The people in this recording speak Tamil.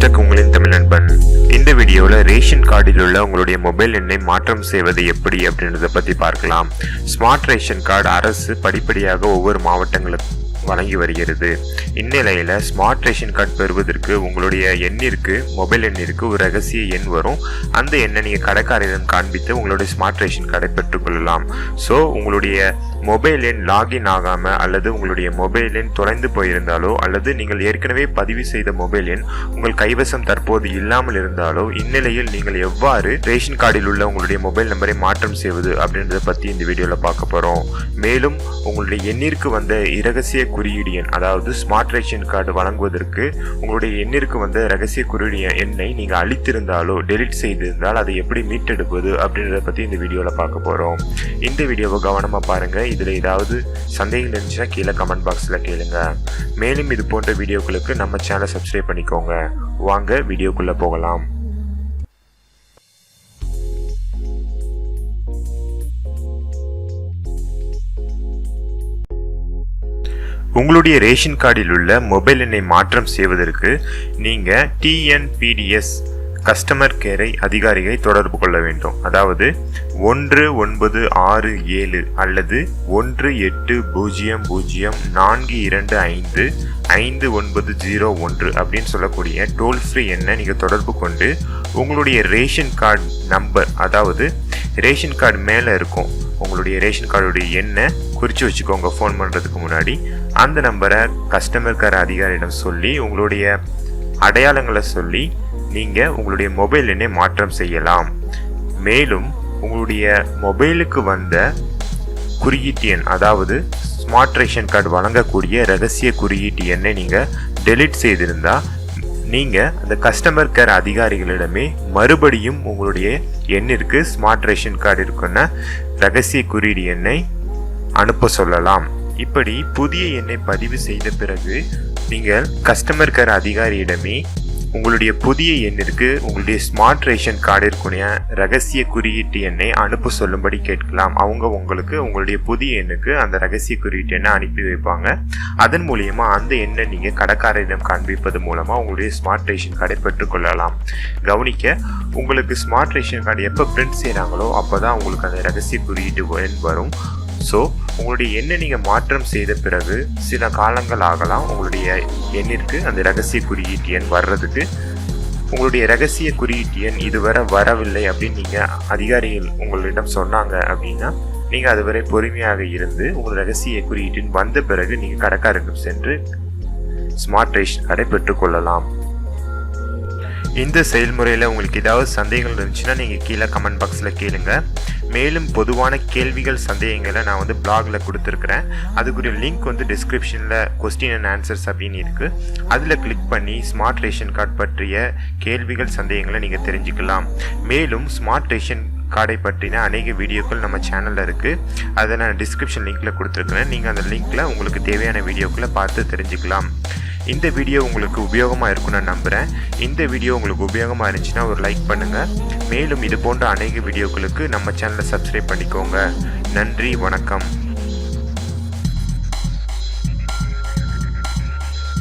உங்களின் தமிழ் நண்பன். இந்த வீடியோவில் ரேஷன் கார்டில் உள்ள உங்களுடைய மொபைல் எண்ணை மாற்றம் செய்வது எப்படி அப்படின்றத பற்றி பார்க்கலாம். ஸ்மார்ட் ரேஷன் கார்டு அரசு படிப்படியாக ஒவ்வொரு மாவட்டங்களுக்கு வழங்கி வருகிறது. இந்நிலையில் ஸ்மார்ட் ரேஷன் கார்டு பெறுவதற்கு உங்களுடைய எண்ணிற்கு மொபைல் எண்ணிற்கு ஒரு ரகசிய எண் வரும். அந்த எண்ணை நீங்கள் கடைக்காரரிடம் காண்பித்து உங்களுடைய ஸ்மார்ட் ரேஷன் கார்டை பெற்றுக்கொள்ளலாம். ஸோ உங்களுடைய மொபைல் எண் லாகின் ஆகாமல் அல்லது உங்களுடைய மொபைல் எண் தொலைந்து போயிருந்தாலோ அல்லது நீங்கள் ஏற்கனவே பதிவு செய்த மொபைல் எண் உங்கள் கைவசம் தற்போது இல்லாமல் இருந்தாலோ இந்நிலையில் நீங்கள் எவ்வாறு ரேஷன் கார்டில் உள்ள உங்களுடைய மொபைல் நம்பரை மாற்றம் செய்வது அப்படின்றத பற்றி இந்த வீடியோவில் பார்க்க போகிறோம் மேலும் உங்களுடைய எண்ணிற்கு வந்த இரகசிய குறியீடு எண் அதாவது ஸ்மார்ட் ரேஷன் கார்டு வழங்குவதற்கு உங்களுடைய எண்ணிற்கு வந்த ரகசிய குறியீடு எண்ணை நீங்கள் அழித்திருந்தாலோ டெலிட் செய்திருந்தால் அதை எப்படி மீட்டெடுப்பது அப்படின்றத பற்றி இந்த வீடியோவில் பார்க்க போகிறோம் இந்த வீடியோவை கவனமாக பாருங்கள் இதில் ஏதாவது சந்தேகம் இருந்துச்சுன்னா கீழே கமெண்ட் பாக்ஸில் கேளுங்க. மேலும் இது போன்ற வீடியோக்களுக்கு நம்ம சேனலை சப்ஸ்கிரைப் பண்ணிக்கோங்க. வாங்க வீடியோக்குள்ளே போகலாம். உங்களுடைய ரேஷன் கார்டில் உள்ள மொபைல் எண்ணை மாற்றம் செய்வதற்கு நீங்கள் டிஎன்பிடிஎஸ் கஸ்டமர் கேரை அதிகாரியை தொடர்பு கொள்ள வேண்டும். அதாவது ஒன்று ஒன்பது ஆறு ஏழு அல்லது ஒன்று எட்டு பூஜ்ஜியம் பூஜ்ஜியம் நான்கு இரண்டு ஐந்து ஐந்து ஒன்பது ஜீரோ ஒன்று அப்படின்னு சொல்லக்கூடிய டோல் ஃப்ரீ எண்ணை நீங்கள் தொடர்பு கொண்டு உங்களுடைய ரேஷன் கார்டு நம்பர் அதாவது ரேஷன் கார்டு மேலே இருக்கும் உங்களுடைய ரேஷன் கார்டுடைய எண்ணை குறித்து வச்சுக்கோங்க ஃபோன் பண்ணுறதுக்கு முன்னாடி. அந்த நம்பரை கஸ்டமர் கேர் அதிகாரியிடம் சொல்லி உங்களுடைய அடையாளங்களை சொல்லி நீங்கள் உங்களுடைய மொபைல் எண்ணை மாற்றம் செய்யலாம். மேலும் உங்களுடைய மொபைலுக்கு வந்த குறியீட்டு எண் அதாவது ஸ்மார்ட் ரேஷன் கார்டு வழங்கக்கூடிய ரகசிய குறியீட்டு எண்ணை நீங்கள் டெலிட் செய்திருந்தா நீங்கள் அந்த கஸ்டமர் கேர் அதிகாரிகளிடமே மறுபடியும் உங்களுடைய எண்ணிற்கு ஸ்மார்ட் ரேஷன் கார்டு இருக்குன்னா ரகசிய குறியீடு எண்ணை அனுப்ப சொல்லலாம். இப்படி புதிய எண்ணை பதிவு செய்த பிறகு நீங்கள் கஸ்டமர் கேர் அதிகாரியிடமே உங்களுடைய புதிய எண்ணிற்கு உங்களுடைய ஸ்மார்ட் ரேஷன் கார்டிற்குரிய ரகசிய குறியீட்டு எண்ணை அனுப்ப சொல்லும்படி கேட்கலாம். அவங்க உங்களுக்கு உங்களுடைய புதிய எண்ணுக்கு அந்த ரகசிய குறியீட்டு எண்ணை அனுப்பி வைப்பாங்க. அதன் மூலியமா அந்த எண்ணை நீங்கள் கடைக்காரரிடம் காண்பிப்பது மூலமா உங்களுடைய ஸ்மார்ட் ரேஷன் கார்டை பெற்றுக்கொள்ளலாம் கவனிக்க உங்களுக்கு ஸ்மார்ட் ரேஷன் கார்டு எப்போ பிரிண்ட் செய்கிறாங்களோ அப்போ தான் உங்களுக்கு அந்த ரகசிய குறியீட்டு எண் வரும். ஸோ உங்களுடைய எண்ணை நீங்கள் மாற்றம் செய்த பிறகு சில காலங்கள் ஆகலாம். உங்களுடைய எண்ணிற்கு அந்த ரகசிய குறியீட்டு எண் வர்றதுக்கு. உங்களுடைய ரகசிய குறியீட்டு எண் இதுவரை வரவில்லை அப்படின்னு நீங்கள் அதிகாரிகள் உங்களிடம் சொன்னாங்க அப்படின்னா நீங்கள் அதுவரை பொறுமையாக இருந்து உங்கள் ரகசிய குறியீட்டின் வந்த பிறகு நீங்கள் கடைக்காரரிடம் சென்று ஸ்மார்ட் ரேஷன் கடை பெற்றுக்கொள்ளலாம். இந்த செயல்முறையில் உங்களுக்கு ஏதாவது சந்தேகங்கள் இருந்துச்சுன்னா நீங்கள் கீழே கமெண்ட் பாக்ஸில் கேளுங்கள் மேலும் பொதுவான கேள்விகள் சந்தேகங்களை நான் வந்து பிளாகில் கொடுத்துருக்குறேன். அதுக்குரிய லிங்க் வந்து டிஸ்கிரிப்ஷனில் கொஸ்டின் அண்ட் ஆன்சர்ஸ் அப்படின்னு இருக்குது அதில் கிளிக் பண்ணி ஸ்மார்ட் ரேஷன் கார்டு பற்றிய கேள்விகள் சந்தேகங்களை நீங்கள் தெரிஞ்சுக்கலாம். மேலும் ஸ்மார்ட் ரேஷன் கார்டை பற்றின அநேக வீடியோக்கள் நம்ம சேனலில் இருக்குது அதை நான் டிஸ்கிரிப்ஷன் லிங்க்கில் கொடுத்துருக்குறேன். நீங்கள் அந்த லிங்க்கில் உங்களுக்கு தேவையான வீடியோக்களை பார்த்து தெரிஞ்சுக்கலாம். இந்த வீடியோ உங்களுக்கு உபயோகமாக இருக்கும்னு நான் நம்புகிறேன் இந்த வீடியோ உங்களுக்கு உபயோகமாக இருந்துச்சுன்னா ஒரு லைக் பண்ணுங்கள் மேலும் இது போன்ற அநேக வீடியோக்களுக்கு நம்ம சேனலை சப்ஸ்கிரைப் பண்ணிக்கோங்க. நன்றி வணக்கம்.